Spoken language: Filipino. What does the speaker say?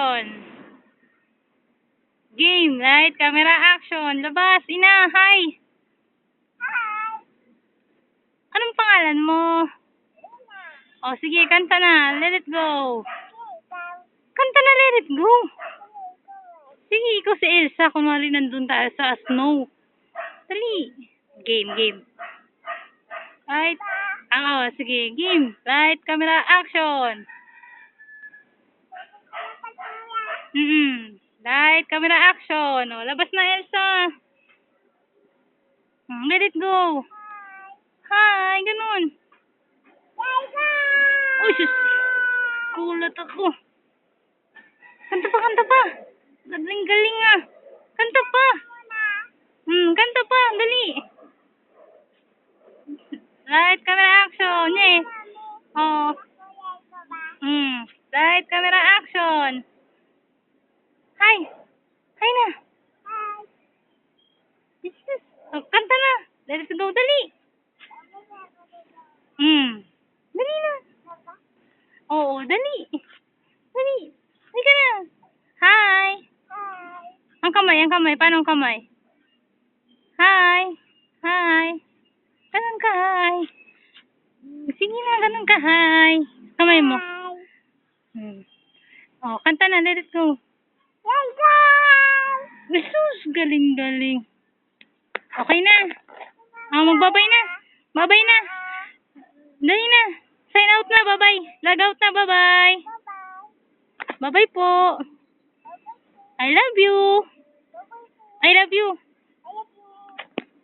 On. Game, light, camera, action. Labas, ina, hi. Anong pangalan mo? O, sige, kanta na. Let it go. Kanta na, let it go. Sige, ikaw si Elsa. Kunwari nandun tayo sa snow. Dali. Game, game. Light. Ah, oh, sige. Game. Light, camera, action. Mm Light, camera, action. O, labas na, Elsa. Hmm, let it go. Hi, ganun. Uy, sus. Kulat ako. Kanta pa, kanta pa. Galing-galing ah. Kanta pa. Hmm, kanta pa. Dali. Light, camera, action. Eh. Oh. Hmm. Light, camera, action. Hi. Hi na. Jesus. Oh, kanta na. Let it go. Dali. Hmm. Dali na. Oo, dali. Dali. Dali ka na. Hi. Ang kamay, ang kamay. Paano ang kamay? Hi. Hi. Ganun ka, hi. Sige na, ganun ka, hi. Kamay mo. Hmm. Oh, kanta na. Let it go. Jesus, galing-galing. Okay na. Ah, magbabay na. Babay na. Dali na. Sign out na, babay. Log out na, babay. Babay po. I love you. I love you.